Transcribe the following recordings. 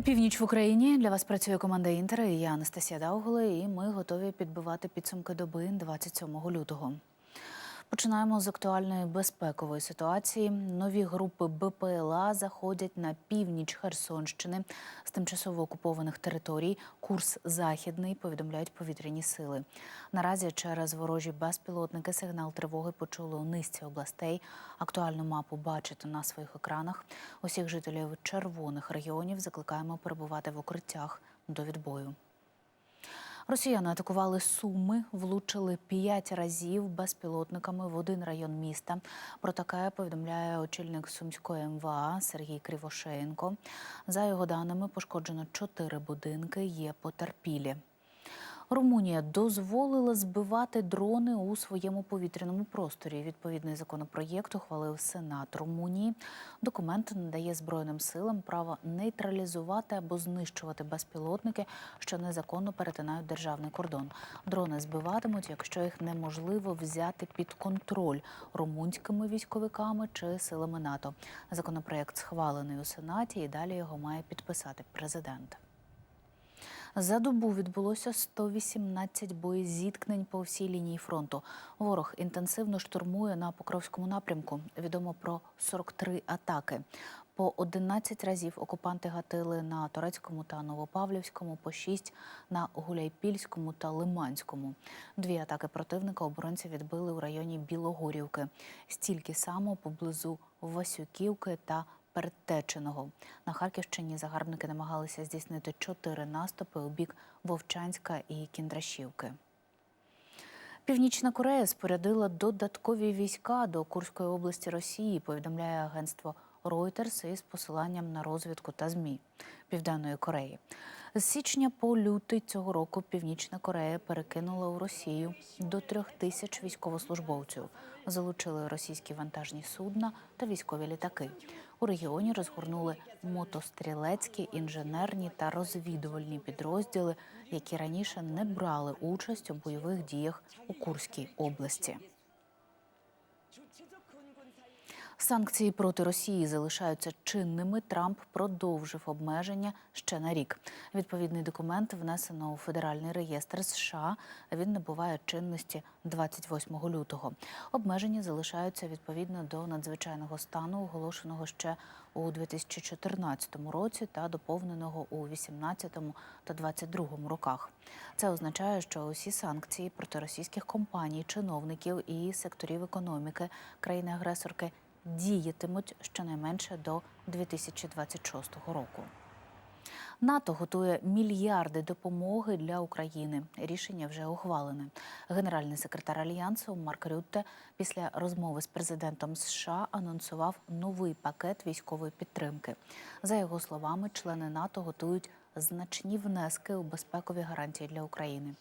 Опівніч в Україні для вас працює команда Інтера. і Я Анастасія Даугола, і ми готові підбивати підсумки доби 27 лютого. Починаємо з актуальної безпекової ситуації. Нові групи БПЛА заходять на північ Херсонщини з тимчасово окупованих територій. Курс західний повідомляють повітряні сили. Наразі через ворожі безпілотники сигнал тривоги почули у низці областей. Актуальну мапу бачите на своїх екранах. Усіх жителів червоних регіонів закликаємо перебувати в укриттях до відбою. Росіяни атакували Суми, влучили п'ять разів безпілотниками в один район міста. Про таке повідомляє очільник Сумської МВА Сергій Кривошеєнко. За його даними, пошкоджено чотири будинки, є потерпілі. Румунія дозволила збивати дрони у своєму повітряному просторі. Відповідний законопроєкт ухвалив Сенат Румунії. Документ надає Збройним силам право нейтралізувати або знищувати безпілотники, що незаконно перетинають державний кордон. Дрони збиватимуть, якщо їх неможливо взяти під контроль румунськими військовиками чи силами НАТО. Законопроєкт схвалений у Сенаті, і далі його має підписати президент. За добу відбулося 118 боєзіткнень по всій лінії фронту. Ворог інтенсивно штурмує на Покровському напрямку. Відомо про 43 атаки. По 11 разів окупанти гатили на Турецькому та Новопавлівському, по 6 на Гуляйпільському та Лиманському. Дві атаки противника оборонці відбили у районі Білогорівки. Стільки само поблизу Васюківки та Передтеченого. На Харківщині загарбники намагалися здійснити чотири наступи у бік Вовчанська і Кіндрашівки. Північна Корея спорядила додаткові війська до Курської області Росії, повідомляє агентство Reuters із посиланням на розвідку та ЗМІ Південної Кореї. З січня по лютий цього року Північна Корея перекинула у Росію до трьох тисяч військовослужбовців. Залучили російські вантажні судна та військові літаки. У регіоні розгорнули мотострілецькі, інженерні та розвідувальні підрозділи, які раніше не брали участь у бойових діях у Курській області. Санкції проти Росії залишаються чинними. Трамп продовжив обмеження ще на рік. Відповідний документ внесено у федеральний реєстр США. Він набуває чинності 28 лютого. Обмеження залишаються відповідно до надзвичайного стану, оголошеного ще у 2014 році та доповненого у 2018 та 2022 роках. Це означає, що усі санкції проти російських компаній, чиновників і секторів економіки країни-агресорки діятимуть щонайменше до 2026 року. НАТО готує мільярди допомоги для України. Рішення вже ухвалене. Генеральний секретар альянсу Марк Рютте після розмови з президентом США анонсував новий пакет військової підтримки. За його словами, члени НАТО готують значні внески у безпекові гарантії для України.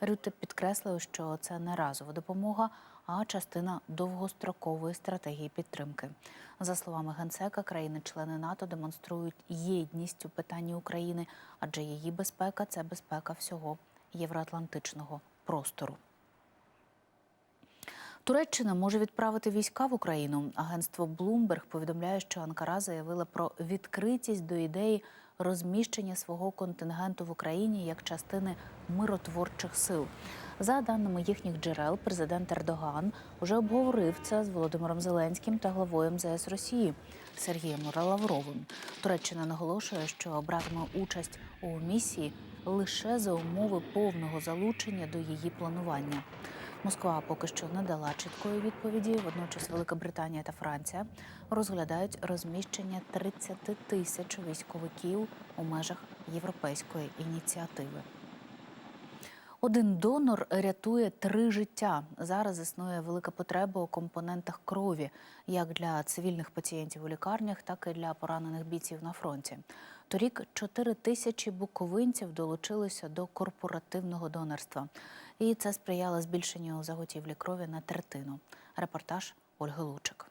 Рютте підкреслив, що це не разова допомога, а частина довгострокової стратегії підтримки. За словами генсека, країни-члени НАТО демонструють єдність у питанні України, адже її безпека це безпека всього євроатлантичного простору. Туреччина може відправити війська в Україну. Агентство Bloomberg повідомляє, що Анкара заявила про відкритість до ідеї розміщення свого контингенту в Україні як частини миротворчих сил. За даними їхніх джерел, президент Ердоган уже обговорив це з Володимиром Зеленським та главою МЗС Росії Сергієм Лавровим. Туреччина наголошує, що братиме участь у місії лише за умови повного залучення до її планування. Москва поки що не дала чіткої відповіді. Водночас Велика Британія та Франція розглядають розміщення 30 тисяч військовиків у межах європейської ініціативи. Один донор рятує три життя. Зараз існує велика потреба у компонентах крові, як для цивільних пацієнтів у лікарнях, так і для поранених бійців на фронті. Торік 4 тисячі буковинців долучилися до корпоративного донорства, і це сприяло збільшенню заготівлі крові на третину. Репортаж Ольги Лучик.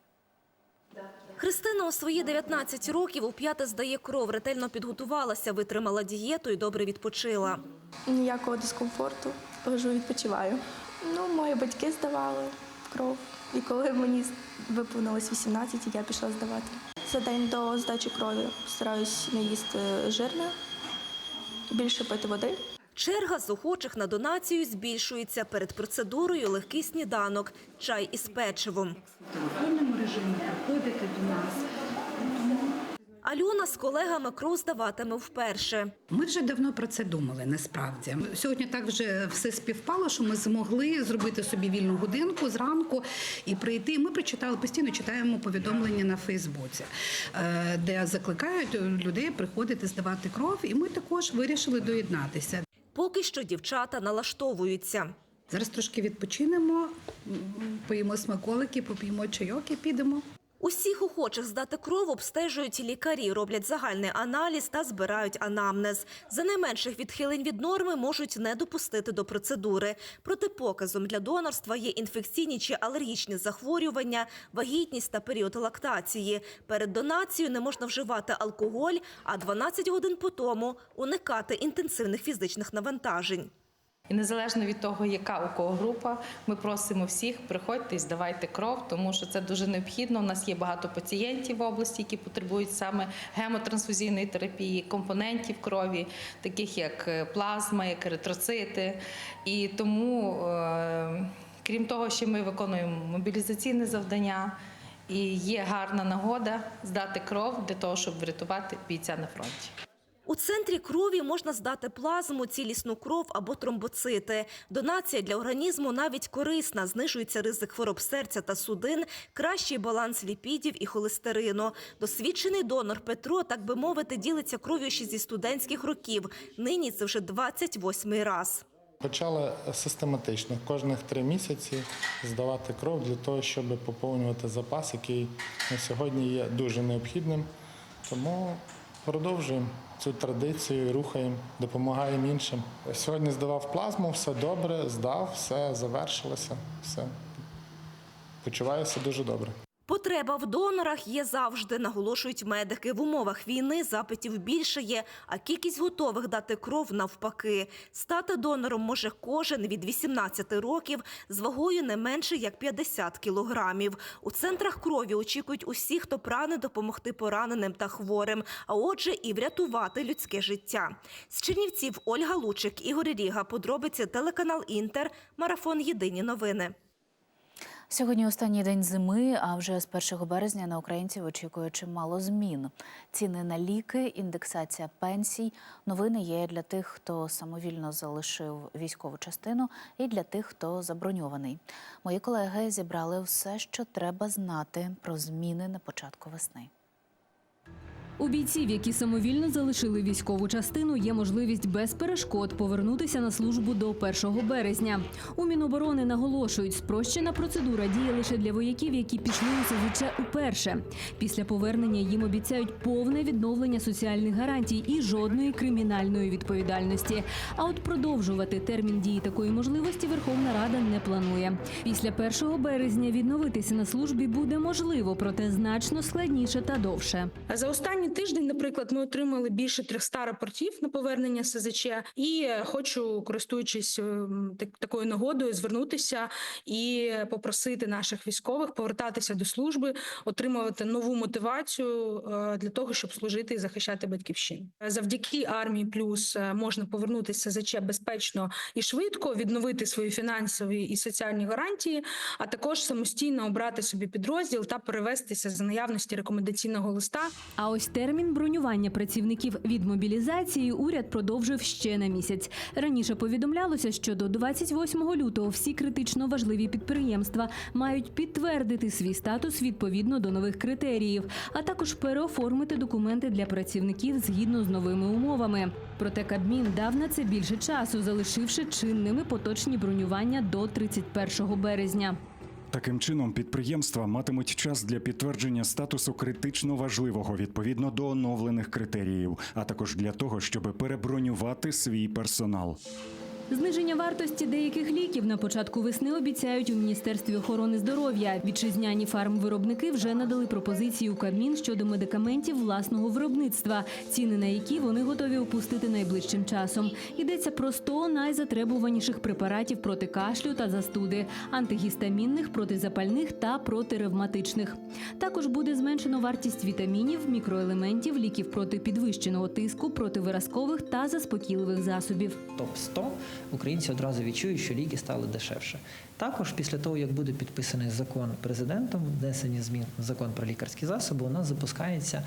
Христина у свої 19 років у п'яте здає кров, ретельно підготувалася, витримала дієту і добре відпочила. Ніякого дискомфорту, лежу, відпочиваю. Ну, мої батьки здавали кров. І коли мені виповнилось 18, я пішла здавати. за день до здачі крові стараюсь не їсти жирне, більше пити води. Черга з охочих на донацію збільшується. Перед процедурою легкий сніданок, чай із печивом. в телефонному режимі приходите до нас. Альона з колегами кров здаватиме вперше. Ми вже давно про це думали. Насправді сьогодні так вже все співпало, що ми змогли зробити собі вільну годинку зранку і прийти. Ми прочитали постійно читаємо повідомлення на Фейсбуці, е, де закликають людей приходити здавати кров. І ми також вирішили доєднатися. Поки що дівчата налаштовуються. Зараз трошки відпочинемо, поїмо смаколики, поп'ємо чайок і підемо. Усіх охочих здати кров обстежують лікарі, роблять загальний аналіз та збирають анамнез. За найменших відхилень від норми можуть не допустити до процедури. Протипоказом для донорства є інфекційні чи алергічні захворювання, вагітність та період лактації. Перед донацією не можна вживати алкоголь, а 12 годин по тому уникати інтенсивних фізичних навантажень. І незалежно від того, яка у кого група, ми просимо всіх приходьте і здавайте кров, тому що це дуже необхідно. У нас є багато пацієнтів в області, які потребують саме гемотрансфузійної терапії, компонентів крові, таких як е, плазма, як еритроцити. І тому, е, крім того, що ми виконуємо мобілізаційне завдання. І є гарна нагода здати кров для того, щоб врятувати бійця на фронті. У центрі крові можна здати плазму, цілісну кров або тромбоцити. Донація для організму навіть корисна, знижується ризик хвороб серця та судин, кращий баланс ліпідів і холестерину. Досвідчений донор Петро, так би мовити, ділиться кров'ю ще зі студентських років. Нині це вже 28-й раз. Почали систематично кожних три місяці здавати кров для того, щоб поповнювати запас, який на сьогодні є дуже необхідним. Тому продовжуємо цю традицію, рухаємо, допомагаємо іншим. Сьогодні здавав плазму, все добре, здав, все завершилося, все. Почуваюся дуже добре. Потреба в донорах є завжди, наголошують медики. В умовах війни запитів більше є, а кількість готових дати кров навпаки. Стати донором може кожен від 18 років з вагою не менше як 50 кілограмів. У центрах крові очікують усі, хто прагне допомогти пораненим та хворим, а отже, і врятувати людське життя. З Чернівців Ольга Лучик, Ігор Ріга. Подробиці телеканал Інтер. Марафон Єдині новини. Сьогодні останній день зими, а вже з 1 березня на українців очікує чимало змін. Ціни на ліки, індексація пенсій. Новини є для тих, хто самовільно залишив військову частину, і для тих, хто заброньований. Мої колеги зібрали все, що треба знати про зміни на початку весни. У бійців, які самовільно залишили військову частину, є можливість без перешкод повернутися на службу до 1 березня. У Міноборони наголошують, спрощена процедура діє лише для вояків, які пішли у СЗЧ уперше. Після повернення їм обіцяють повне відновлення соціальних гарантій і жодної кримінальної відповідальності. А от продовжувати термін дії такої можливості Верховна Рада не планує. Після 1 березня відновитися на службі буде можливо, проте значно складніше та довше. За останній тиждень, наприклад, ми отримали більше 300 рапортів на повернення СЗЧ, і хочу, користуючись ем, так- такою нагодою, звернутися і попросити наших військових повертатися до служби, отримувати нову мотивацію е, для того, щоб служити і захищати батьківщину. Завдяки армії плюс е, можна повернутися СЗЧ безпечно і швидко, відновити свої фінансові і соціальні гарантії, а також самостійно обрати собі підрозділ та перевестися за наявності рекомендаційного листа А ось термін бронювання працівників від мобілізації уряд продовжив ще на місяць. Раніше повідомлялося, що до 28 лютого всі критично важливі підприємства мають підтвердити свій статус відповідно до нових критеріїв, а також переоформити документи для працівників згідно з новими умовами. Проте Кабмін дав на це більше часу, залишивши чинними поточні бронювання до 31 березня. Таким чином, підприємства матимуть час для підтвердження статусу критично важливого відповідно до оновлених критеріїв, а також для того, щоб перебронювати свій персонал. Зниження вартості деяких ліків на початку весни обіцяють у Міністерстві охорони здоров'я. Вітчизняні фармвиробники вже надали пропозиції у Кабмін щодо медикаментів власного виробництва, ціни на які вони готові опустити найближчим часом. Йдеться про 100 найзатребуваніших препаратів проти кашлю та застуди, антигістамінних, протизапальних та протиревматичних. Також буде зменшено вартість вітамінів, мікроелементів, ліків проти підвищеного тиску, противиразкових та заспокійливих засобів. топ-100 українці одразу відчують, що ліки стали дешевше. Також після того, як буде підписаний закон президентом, внесені змін в закон про лікарські засоби, у нас запускається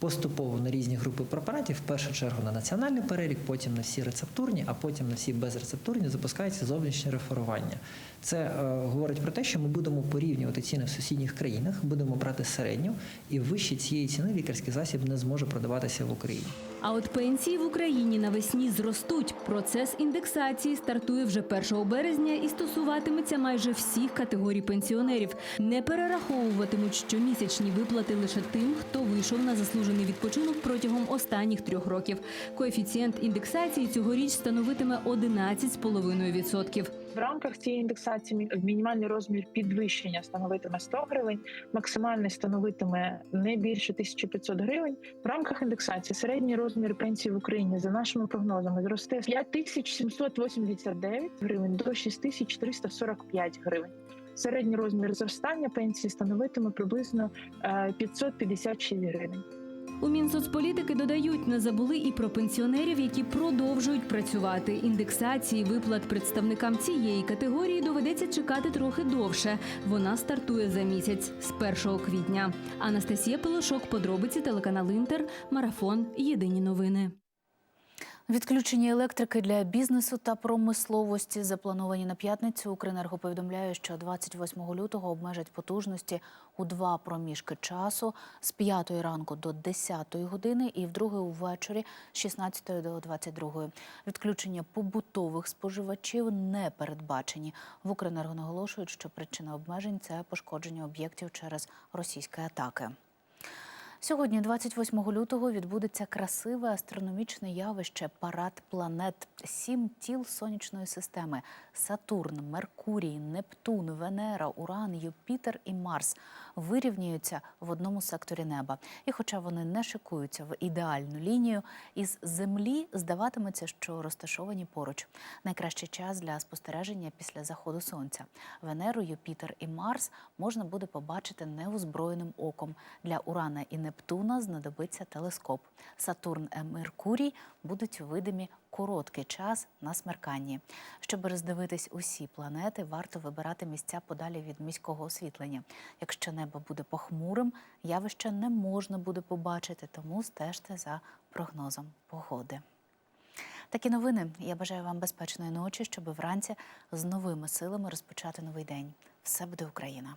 поступово на різні групи препаратів, в першу чергу на національний перелік, потім на всі рецептурні, а потім на всі безрецептурні запускається зовнішнє реферування. Це е, говорить про те, що ми будемо порівнювати ціни в сусідніх країнах, будемо брати середню, і вище цієї ціни лікарський засіб не зможе продаватися в Україні. А от пенсії в Україні навесні зростуть. Процес індексації стартує вже 1 березня і стосуватиметься майже всіх категорій пенсіонерів. Не перераховуватимуть щомісячні виплати лише тим, хто вийшов на заслужений відпочинок протягом останніх трьох років. Коефіцієнт індексації цьогоріч становитиме 11,5%. В рамках цієї індексації мінімальний розмір підвищення становитиме 100 гривень, максимальний становитиме не більше 1500 гривень. В рамках індексації середній розмір пенсії в Україні за нашими прогнозами зросте з 5789 гривень до 6345 гривень. Середній розмір зростання пенсії становитиме приблизно е, 556 гривень. У Мінсоцполітики додають, не забули і про пенсіонерів, які продовжують працювати. Індексації виплат представникам цієї категорії доведеться чекати трохи довше. Вона стартує за місяць з 1 квітня. Анастасія Пилошок, подробиці телеканал Інтер, марафон. Єдині новини. Відключення електрики для бізнесу та промисловості заплановані на п'ятницю. Укренерго повідомляє, що 28 лютого обмежать потужності у два проміжки часу з 5 ранку до 10 години і вдруге увечері з 16 до 22. Відключення побутових споживачів не передбачені. В Укренерго наголошують, що причина обмежень це пошкодження об'єктів через російські атаки. Сьогодні, 28 лютого, відбудеться красиве астрономічне явище парад планет. Сім тіл сонячної системи: Сатурн, Меркурій, Нептун, Венера, Уран, Юпітер і Марс вирівнюються в одному секторі неба. І, хоча вони не шикуються в ідеальну лінію, із землі здаватиметься, що розташовані поруч. Найкращий час для спостереження після заходу сонця. Венеру, Юпітер і Марс можна буде побачити неозброєним оком. Для Урана і Нептуна знадобиться телескоп. Сатурн і Меркурій будуть видимі короткий час на смерканні. Щоб роздивитись усі планети, варто вибирати місця подалі від міського освітлення. Якщо небо буде похмурим, явище не можна буде побачити, тому стежте за прогнозом погоди. Такі новини. Я бажаю вам безпечної ночі, щоб вранці з новими силами розпочати новий день. Все буде Україна!